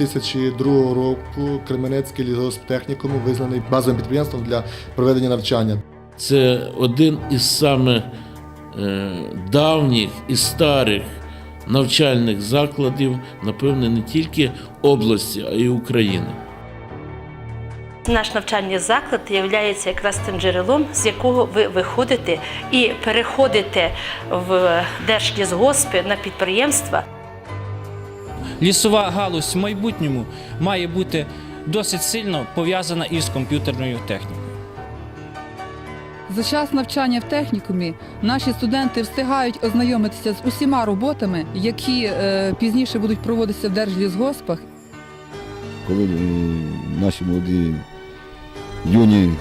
2002 року Кременецький лісгосптехнікум визнаний базовим підприємством для проведення навчання. Це один із саме е, давніх і старих навчальних закладів, напевне, не тільки області, а й України. Наш навчальний заклад є якраз тим джерелом, з якого ви виходите і переходите в держлісгоспи на підприємства. Лісова галузь в майбутньому має бути досить сильно пов'язана із комп'ютерною технікою. За час навчання в технікумі наші студенти встигають ознайомитися з усіма роботами, які е, пізніше будуть проводитися в держлісгоспах. коли е, наші молоді юні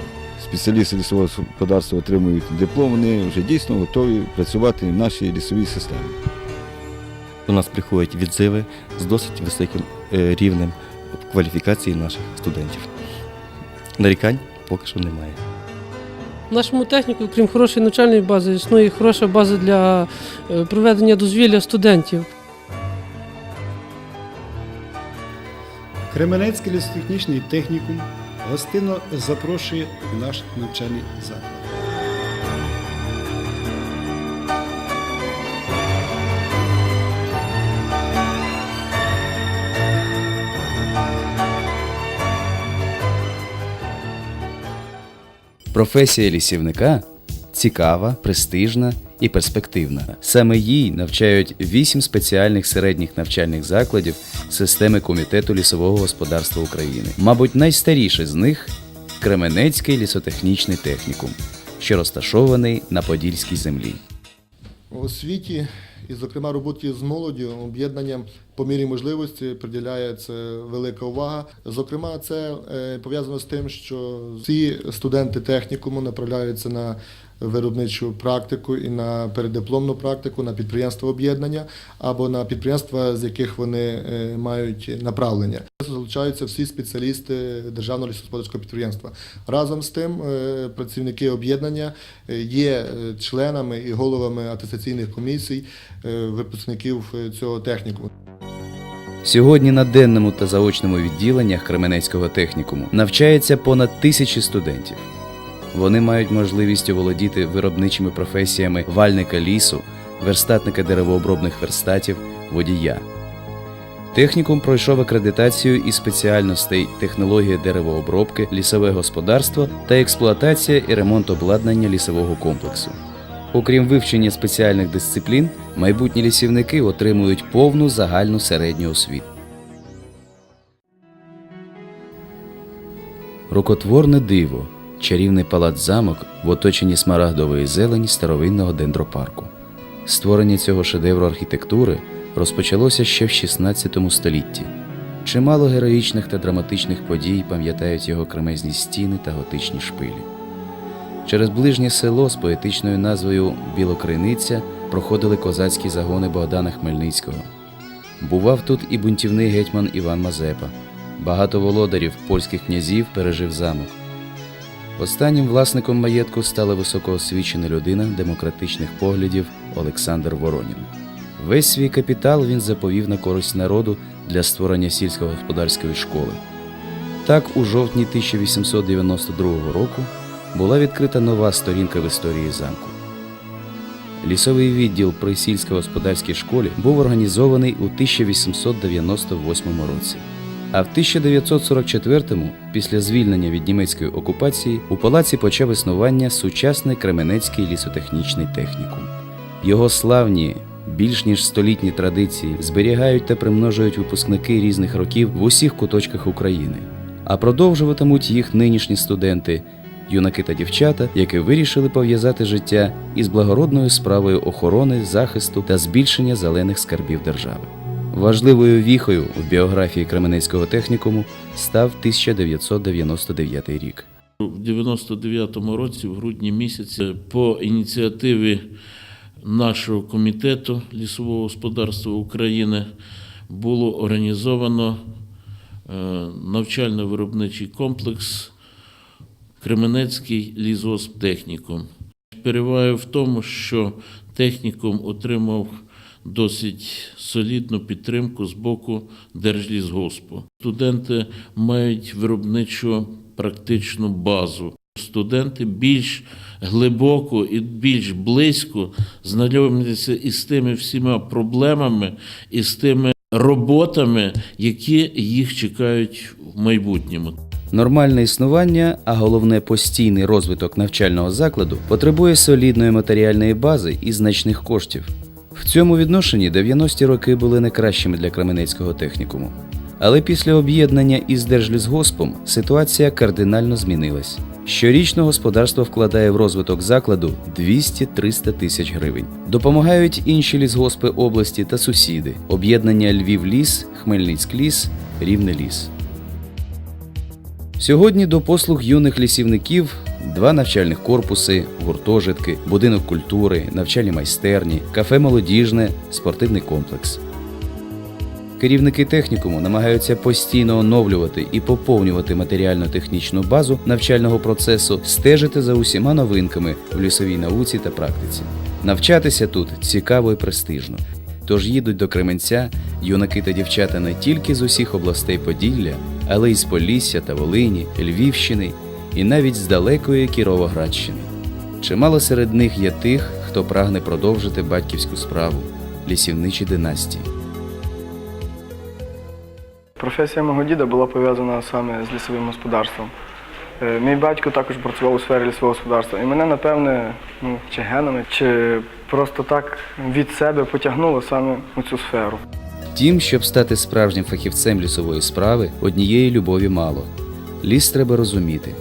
спеціалісти лісового господарства отримують диплом, вони вже дійсно готові працювати в нашій лісовій системі. До нас приходять відзиви з досить високим е, рівнем кваліфікації наших студентів. Нарікань поки що немає. В нашому техніку, крім хорошої навчальної бази, існує хороша база для е, проведення дозвілля студентів. Кременецький лісотехнічний технікум гостинно запрошує в наш навчальний заклад. Професія лісівника цікава, престижна і перспективна. Саме їй навчають вісім спеціальних середніх навчальних закладів системи Комітету лісового господарства України. Мабуть, найстаріший з них Кременецький лісотехнічний технікум, що розташований на Подільській землі. У освіті і, зокрема, роботі з молоддю, об'єднанням по мірі можливості приділяється велика увага. Зокрема, це е, пов'язано з тим, що всі студенти технікуму направляються на виробничу практику і на передипломну практику на підприємства об'єднання або на підприємства, з яких вони е, мають направлення. Залучаються всі спеціалісти державного лісогосподарського підприємства. Разом з тим, е, працівники об'єднання е, є членами і головами атестаційних комісій випускників цього технікуму. Сьогодні на денному та заочному відділеннях Кременецького технікуму навчається понад тисячі студентів. Вони мають можливість оволодіти виробничими професіями вальника лісу, верстатника деревообробних верстатів, водія. Технікум пройшов акредитацію із спеціальностей технологія деревообробки, лісове господарство та експлуатація і ремонт обладнання лісового комплексу. Окрім вивчення спеціальних дисциплін, майбутні лісівники отримують повну загальну середню освіту. Рукотворне диво, чарівний палац-замок в оточенні смарагдової зелені старовинного дендропарку. Створення цього шедевру архітектури розпочалося ще в 16 столітті. Чимало героїчних та драматичних подій пам'ятають його кремезні стіни та готичні шпилі. Через ближнє село з поетичною назвою Білокриниця проходили козацькі загони Богдана Хмельницького. Бував тут і бунтівний гетьман Іван Мазепа. Багато володарів польських князів пережив замок. Останнім власником маєтку стала високоосвічена людина демократичних поглядів Олександр Воронін. Весь свій капітал він заповів на користь народу для створення сільськогосподарської школи. Так, у жовтні 1892 року була відкрита нова сторінка в історії замку. Лісовий відділ при сільськогосподарській школі був організований у 1898 році. А в 1944-му, після звільнення від німецької окупації, у палаці почав існування сучасний Кременецький лісотехнічний технікум. Його славні, більш ніж столітні традиції зберігають та примножують випускники різних років в усіх куточках України, а продовжуватимуть їх нинішні студенти, юнаки та дівчата, які вирішили пов'язати життя із благородною справою охорони, захисту та збільшення зелених скарбів держави. Важливою віхою в біографії Кременецького технікуму став 1999 рік. У 99-му році, в грудні місяці, по ініціативі нашого комітету лісового господарства України було організовано е, навчально-виробничий комплекс Кременецький лісгосптехнікум. Перевага в тому, що технікум отримав досить солідну підтримку з боку Держлісгоспу. Студенти мають виробничу практичну базу. Студенти більш глибоко і більш близько знайомляться із тими всіма проблемами, і з тими роботами, які їх чекають в майбутньому. Нормальне існування, а головне постійний розвиток навчального закладу потребує солідної матеріальної бази і значних коштів. Цьому відношенні 90-ті роки були не кращими для Кременецького технікуму. Але після об'єднання із Держлісгоспом ситуація кардинально змінилась. Щорічно господарство вкладає в розвиток закладу 200-300 тисяч гривень. Допомагають інші лісгоспи області та сусіди: об'єднання Львів-Ліс, Хмельницьк-Ліс, Рівне-Ліс. Сьогодні до послуг юних лісівників два навчальних корпуси, гуртожитки, будинок культури, навчальні майстерні, кафе молодіжне, спортивний комплекс. Керівники технікуму намагаються постійно оновлювати і поповнювати матеріально-технічну базу навчального процесу, стежити за усіма новинками в лісовій науці та практиці. Навчатися тут цікаво і престижно. Тож їдуть до Кременця юнаки та дівчата не тільки з усіх областей Поділля, але й з Полісся та Волині, Львівщини і навіть з далекої Кіровоградщини. Чимало серед них є тих, хто прагне продовжити батьківську справу лісівничі династії. Професія мого діда була пов'язана саме з лісовим господарством. Е, Мій батько також працював у сфері лісового господарства. І мене, напевне, ну, чи генами, чи просто так від себе потягнуло саме у цю сферу. Втім, щоб стати справжнім фахівцем лісової справи, однієї любові мало. Ліс треба розуміти,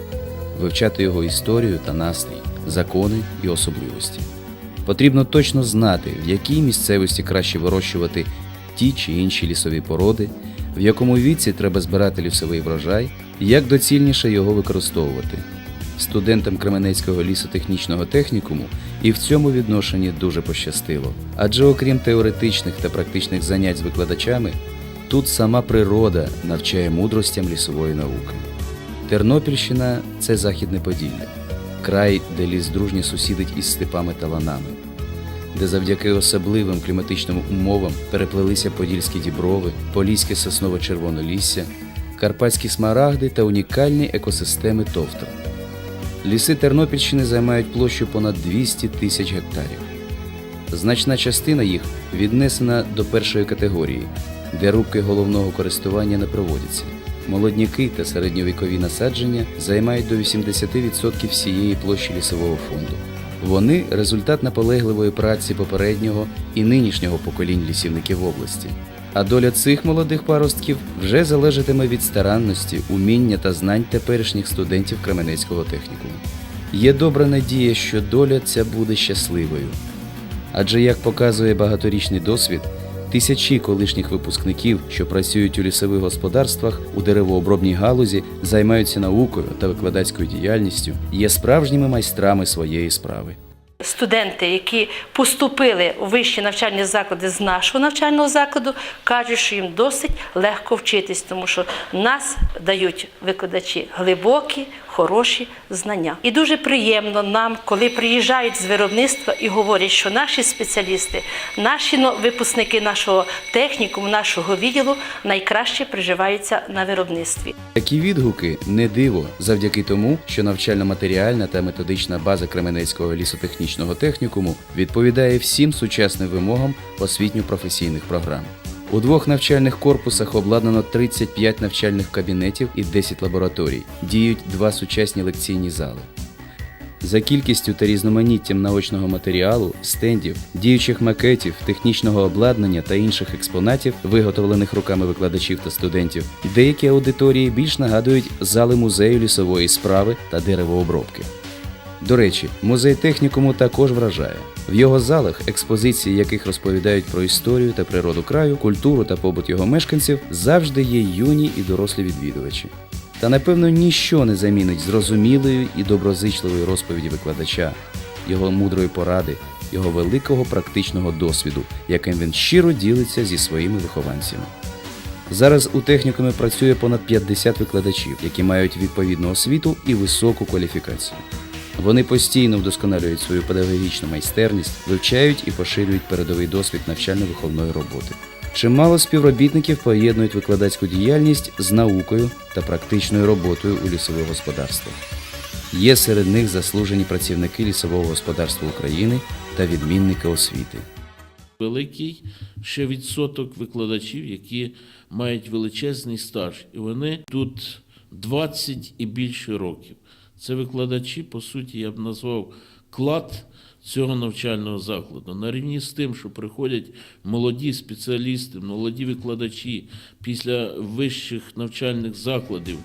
вивчати його історію та настрій, закони і особливості. Потрібно точно знати, в якій місцевості краще вирощувати ті чи інші лісові породи, в якому віці треба збирати лісовий врожай, і як доцільніше його використовувати. Студентам Кременецького лісотехнічного технікуму і в цьому відношенні дуже пощастило. Адже окрім теоретичних та практичних занять з викладачами, тут сама природа навчає мудростям лісової науки. Тернопільщина це Західне Поділля, край, де ліс дружньо сусідить із степами та ланами, де завдяки особливим кліматичним умовам переплелися подільські діброви, поліське соснове червонолісся, карпатські смарагди та унікальні екосистеми товтра. Ліси Тернопільщини займають площу понад 200 тисяч гектарів. Значна частина їх віднесена до першої категорії, де рубки головного користування не проводяться. Молодняки та середньовікові насадження займають до 80% всієї площі лісового фонду. Вони результат наполегливої праці попереднього і нинішнього поколінь лісівників області. А доля цих молодих паростків вже залежатиме від старанності, уміння та знань теперішніх студентів Кременецького технікуму. Є добра надія, що доля ця буде щасливою. Адже, як показує багаторічний досвід, тисячі колишніх випускників, що працюють у лісових господарствах у деревообробній галузі, займаються наукою та викладацькою діяльністю, є справжніми майстрами своєї справи. Студенти, які поступили у вищі навчальні заклади з нашого навчального закладу, кажуть, що їм досить легко вчитись, тому що нас дають викладачі глибокі, хороші знання. І дуже приємно нам, коли приїжджають з виробництва і говорять, що наші спеціалісти, наші випускники нашого технікуму, нашого відділу найкраще приживаються на виробництві. Такі відгуки не диво завдяки тому, що навчально-матеріальна та методична база Кременецького лісотехнічного технікуму відповідає всім сучасним вимогам освітньо-професійних програм. У двох навчальних корпусах обладнано 35 навчальних кабінетів і 10 лабораторій. Діють два сучасні лекційні зали. За кількістю та різноманіттям наочного матеріалу, стендів, діючих макетів, технічного обладнання та інших експонатів, виготовлених руками викладачів та студентів, деякі аудиторії більш нагадують зали музею лісової справи та деревообробки. До речі, музей технікуму також вражає. В його залах, експозиції яких розповідають про історію та природу краю, культуру та побут його мешканців, завжди є юні і дорослі відвідувачі. Та напевно ніщо не замінить зрозумілої і доброзичливої розповіді викладача, його мудрої поради його великого практичного досвіду, яким він щиро ділиться зі своїми вихованцями. Зараз у технікумі працює понад 50 викладачів, які мають відповідну освіту і високу кваліфікацію. Вони постійно вдосконалюють свою педагогічну майстерність, вивчають і поширюють передовий досвід навчально-виховної роботи. Чимало співробітників поєднують викладацьку діяльність з наукою та практичною роботою у лісових господарствах. Є серед них заслужені працівники лісового господарства України та відмінники освіти. великий ще відсоток викладачів, які мають величезний стаж, і вони тут 20 і більше років. Це викладачі, по суті, я б назвав клад цього навчального закладу. На рівні з тим, що приходять молоді спеціалісти, молоді викладачі після вищих навчальних закладів,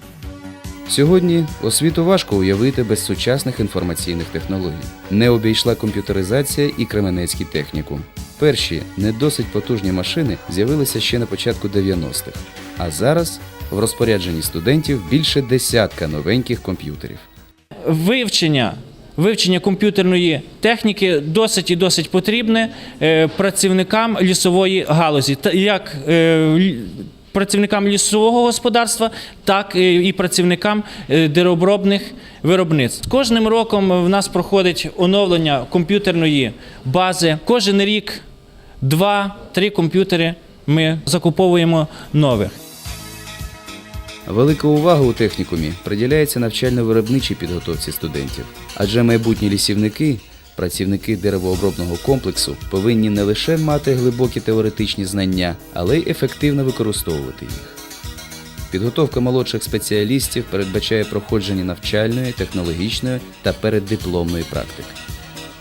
Сьогодні освіту важко уявити без сучасних інформаційних технологій. Не обійшла комп'ютеризація і Кременецький технікум. Перші не досить потужні машини з'явилися ще на початку 90-х, а зараз в розпорядженні студентів більше десятка новеньких комп'ютерів. Вивчення. Вивчення комп'ютерної техніки досить і досить потрібне е, працівникам лісової галузі, як е, працівникам лісового господарства, так е, і працівникам деревообробних виробництв. З Кожним роком в нас проходить оновлення комп'ютерної бази. Кожен рік два-три комп'ютери ми закуповуємо нових. Велика увага у технікумі приділяється навчально-виробничій підготовці студентів, адже майбутні лісівники, працівники деревообробного комплексу повинні не лише мати глибокі теоретичні знання, але й ефективно використовувати їх. Підготовка молодших спеціалістів передбачає проходження навчальної, технологічної та переддипломної практики.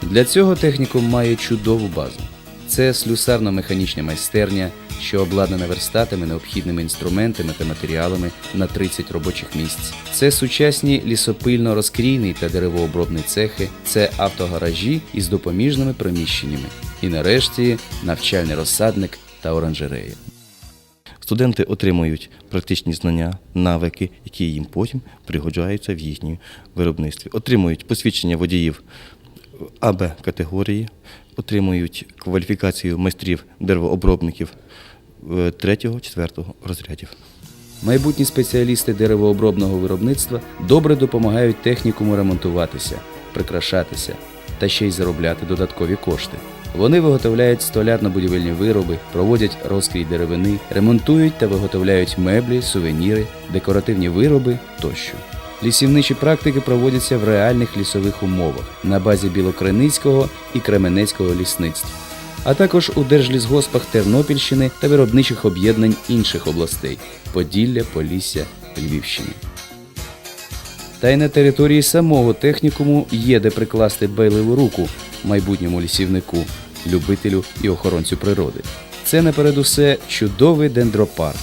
Для цього технікум має чудову базу. Це слюсарно-механічна майстерня, що обладнана верстатами, необхідними інструментами та матеріалами на 30 робочих місць. Це сучасні лісопильно-розкрійний та деревообробний цехи, це автогаражі із допоміжними приміщеннями. І нарешті навчальний розсадник та оранжерея. Студенти отримують практичні знання, навики, які їм потім пригоджаються в їхньому виробництві. Отримують посвідчення водіїв АБ категорії, отримують кваліфікацію майстрів деревообробників 3-4 розрядів. Майбутні спеціалісти деревообробного виробництва добре допомагають технікуму ремонтуватися, прикрашатися та ще й заробляти додаткові кошти. Вони виготовляють столярно-будівельні вироби, проводять розкрій деревини, ремонтують та виготовляють меблі, сувеніри, декоративні вироби тощо. Лісівничі практики проводяться в реальних лісових умовах на базі Білокриницького і Кременецького лісництв, а також у держлісгоспах Тернопільщини та виробничих об'єднань інших областей Поділля, Полісся, Львівщини. Та й на території самого технікуму є де прикласти байливу руку майбутньому лісівнику, любителю і охоронцю природи. Це напередусе чудовий дендропарк,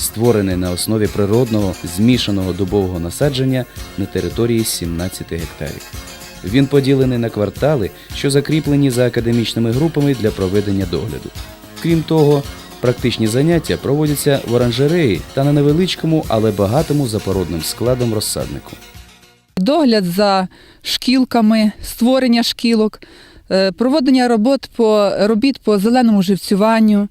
створений на основі природного змішаного дубового насадження на території 17 гектарів. Він поділений на квартали, що закріплені за академічними групами для проведення догляду. Крім того, практичні заняття проводяться в оранжереї та на невеличкому, але багатому запородним складом розсаднику. догляд за шкілками, створення шкілок, е, проводення робот по робіт по зеленому живцюванню,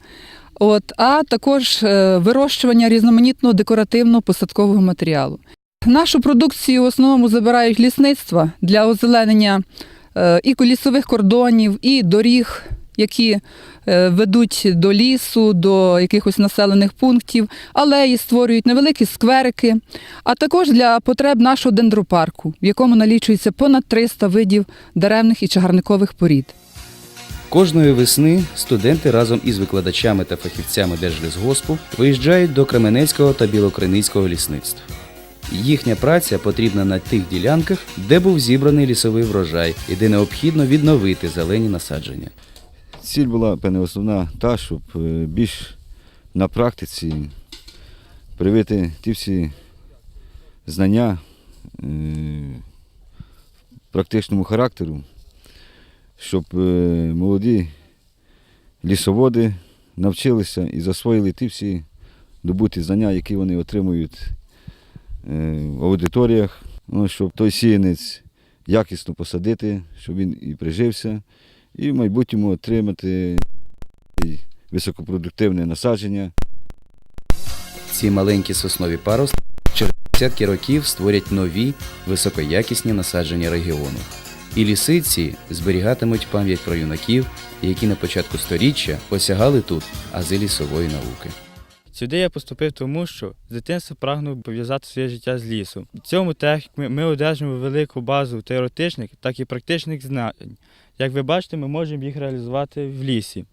от, а також е, вирощування різноманітного декоративного посадкового матеріалу. Нашу продукцію в основному забирають лісництва для озеленення е, і лісових кордонів, і доріг, які е, ведуть до лісу, до якихось населених пунктів, алеї створюють невеликі скверики, а також для потреб нашого дендропарку, в якому налічується понад 300 видів деревних і чагарникових порід. Кожної весни студенти разом із викладачами та фахівцями Держлісгоспу виїжджають до Кременецького та Білокриницького лісництв. Їхня праця потрібна на тих ділянках, де був зібраний лісовий врожай і де необхідно відновити зелені насадження. Ціль була, певне, основна та, щоб е, більш на практиці привити ті всі знання е, практичному характеру, щоб е, молоді лісоводи навчилися і засвоїли ті всі добуті знання, які вони отримують е, в аудиторіях, ну, щоб той сіянець якісно посадити, щоб він і прижився, і в майбутньому отримати високопродуктивне насадження. Ці маленькі соснові паростки через десятки років створять нові високоякісні насадження регіону. І лісиці зберігатимуть пам'ять про юнаків, які на початку сторіччя осягали тут ази лісової науки. Сюди я поступив тому, що з дитинства прагнув пов'язати своє життя з лісом. В цьому техніку ми одержимо велику базу теоретичних, так і практичних знань. Як ви бачите, ми можемо їх реалізувати в лісі.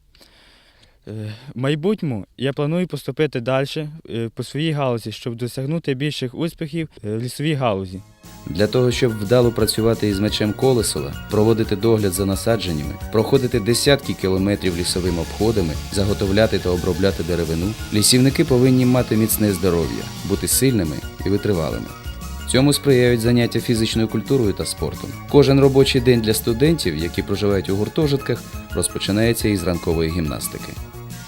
Е, майбутньому я планую поступити далі е, по своїй галузі, щоб досягнути більших успіхів е, в лісовій галузі. Для того, щоб вдало працювати із мечем колесова, проводити догляд за насадженнями, проходити десятки кілометрів лісовими обходами, заготовляти та обробляти деревину, лісівники повинні мати міцне здоров'я, бути сильними і витривалими. Цьому сприяють заняття фізичною культурою та спортом. Кожен робочий день для студентів, які проживають у гуртожитках, розпочинається із ранкової гімнастики.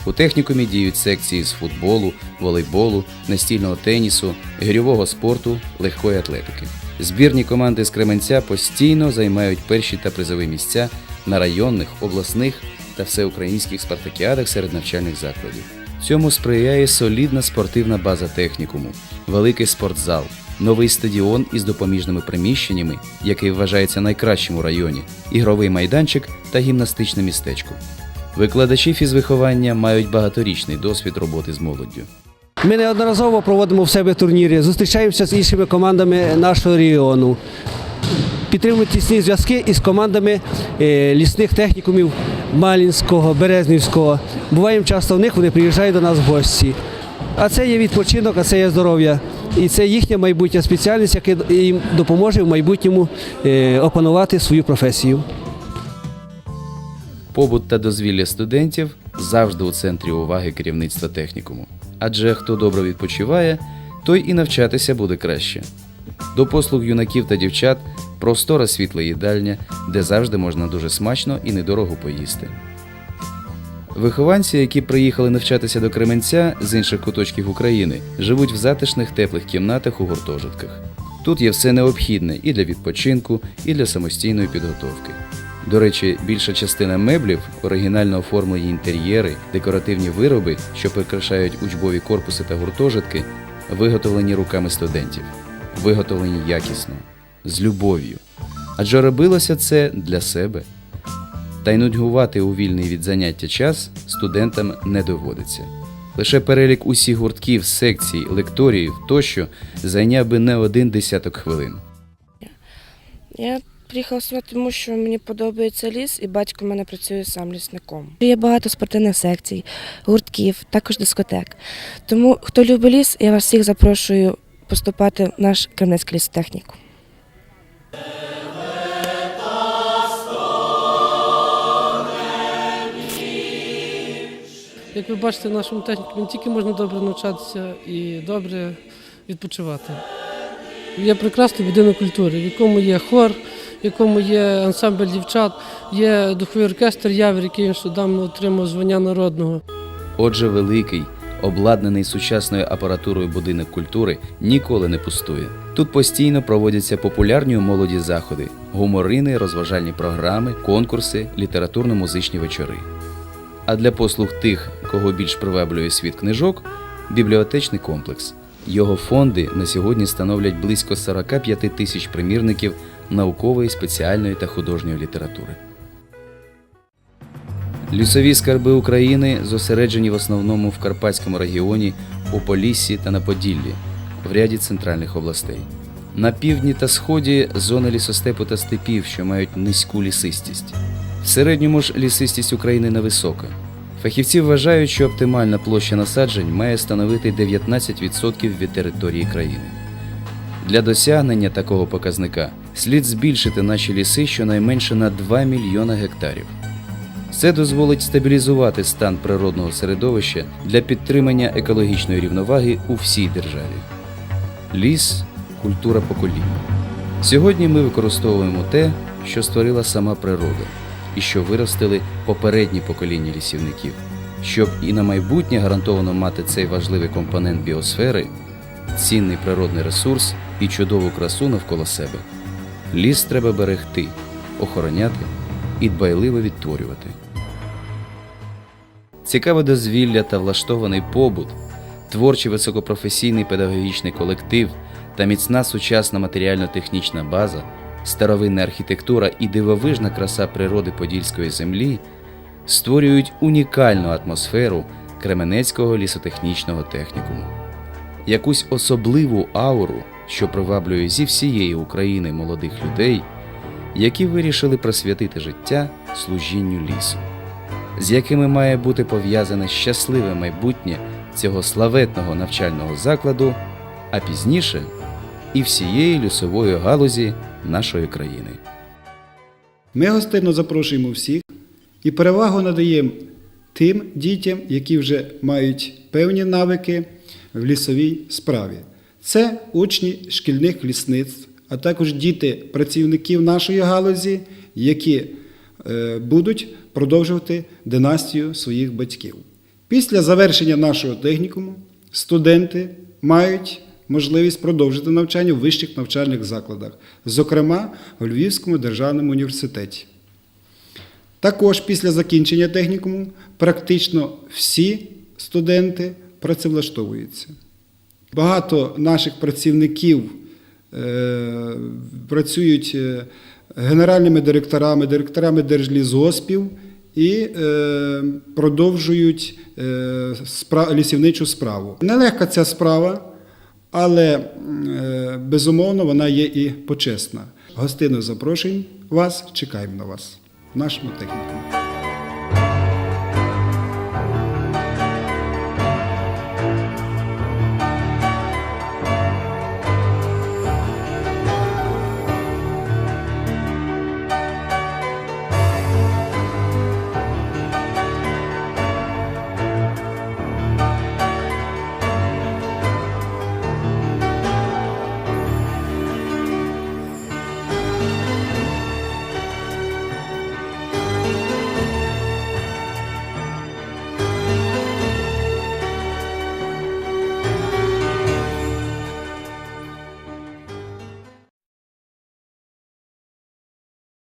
У технікумі діють секції з футболу, волейболу, настільного тенісу, гирьового спорту, легкої атлетики. Збірні команди з Кременця постійно займають перші та призові місця на районних, обласних та всеукраїнських спартакіадах серед навчальних закладів. Цьому сприяє солідна спортивна база технікуму, великий спортзал, новий стадіон із допоміжними приміщеннями, який вважається найкращим у районі, ігровий майданчик та гімнастичне містечко. Викладачі фізвиховання мають багаторічний досвід роботи з молоддю. Ми неодноразово проводимо в себе турніри, зустрічаємося з іншими командами нашого регіону. Підтримуємо тісні зв'язки із командами е, лісних технікумів Малінського, Березнівського. Буваємо часто в них, вони приїжджають до нас в гості. А це є відпочинок, а це є здоров'я. І це їхня майбутня спеціальність, яка їм допоможе в майбутньому е, опанувати свою професію. Побут та дозвілля студентів завжди у центрі уваги керівництва технікуму. Адже хто добре відпочиває, той і навчатися буде краще. До послуг юнаків та дівчат простора світла їдальня, де завжди можна дуже смачно і недорого поїсти. Вихованці, які приїхали навчатися до Кременця з інших куточків України, живуть в затишних теплих кімнатах у гуртожитках. Тут є все необхідне і для відпочинку, і для самостійної підготовки. До речі, більша частина меблів, оригінально оформлені інтер'єри, декоративні вироби, що прикрашають учбові корпуси та гуртожитки, виготовлені руками студентів, виготовлені якісно, з любов'ю. Адже робилося це для себе. Та й нудьгувати у вільний від заняття час студентам не доводиться. Лише перелік усіх гуртків, секцій, лекторіїв тощо зайняв би не один десяток хвилин. Приїхала сюди, тому що мені подобається ліс, і батько в мене працює сам лісником. Є багато спортивних секцій, гуртків, також дискотек. Тому, хто любить ліс, я вас всіх запрошую поступати в наш Кремницький лісотехнікум. Як ви бачите, в нашому технікумі не тільки можна добре навчатися і добре відпочивати. Є прекрасний будинок культури, в якому є хор, в якому є ансамбль дівчат, є духовий оркестр Явір, який нещодавно отримав звання народного. Отже, великий, обладнаний сучасною апаратурою будинок культури ніколи не пустує. Тут постійно проводяться популярні у молоді заходи, гуморини, розважальні програми, конкурси, літературно-музичні вечори. А для послуг тих, кого більш приваблює світ книжок, бібліотечний комплекс. Його фонди на сьогодні становлять близько 45 тисяч примірників наукової, спеціальної та художньої літератури. Лісові скарби України зосереджені в основному в Карпатському регіоні, у Поліссі та на Поділлі, в ряді центральних областей. На півдні та сході зони лісостепу та степів, що мають низьку лісистість. В середньому ж лісистість України невисока. Фахівці вважають, що оптимальна площа насаджень має становити 19% від території країни. Для досягнення такого показника слід збільшити наші ліси щонайменше на 2 мільйона гектарів. Це дозволить стабілізувати стан природного середовища для підтримання екологічної рівноваги у всій державі. Ліс культура покоління. Сьогодні ми використовуємо те, що створила сама природа, і що виростили попередні покоління лісівників. Щоб і на майбутнє гарантовано мати цей важливий компонент біосфери, цінний природний ресурс і чудову красу навколо себе. Ліс треба берегти, охороняти і дбайливо відтворювати. Цікаве дозвілля та влаштований побут, творчий високопрофесійний педагогічний колектив та міцна сучасна матеріально-технічна база, старовинна архітектура і дивовижна краса природи Подільської землі створюють унікальну атмосферу Кременецького лісотехнічного технікуму. Якусь особливу ауру, що приваблює зі всієї України молодих людей, які вирішили присвятити життя служінню лісу з якими має бути пов'язане щасливе майбутнє цього славетного навчального закладу, а пізніше і всієї лісової галузі нашої країни. Ми гостинно запрошуємо всіх і перевагу надаємо тим дітям, які вже мають певні навики в лісовій справі. Це учні шкільних лісництв, а також діти працівників нашої галузі, які е, будуть продовжувати династію своїх батьків. Після завершення нашого технікуму студенти мають можливість продовжити навчання в вищих навчальних закладах, зокрема у Львівському державному університеті. Також після закінчення технікуму практично всі студенти працевлаштовуються. Багато наших працівників е, працюють е, генеральними директорами, директорами держлісгоспів і е, продовжують лісівничу справу. Нелегка ця справа, але е, безумовно вона є і почесна. Гостину запрошуємо вас, чекаємо на вас в нашому технікумі.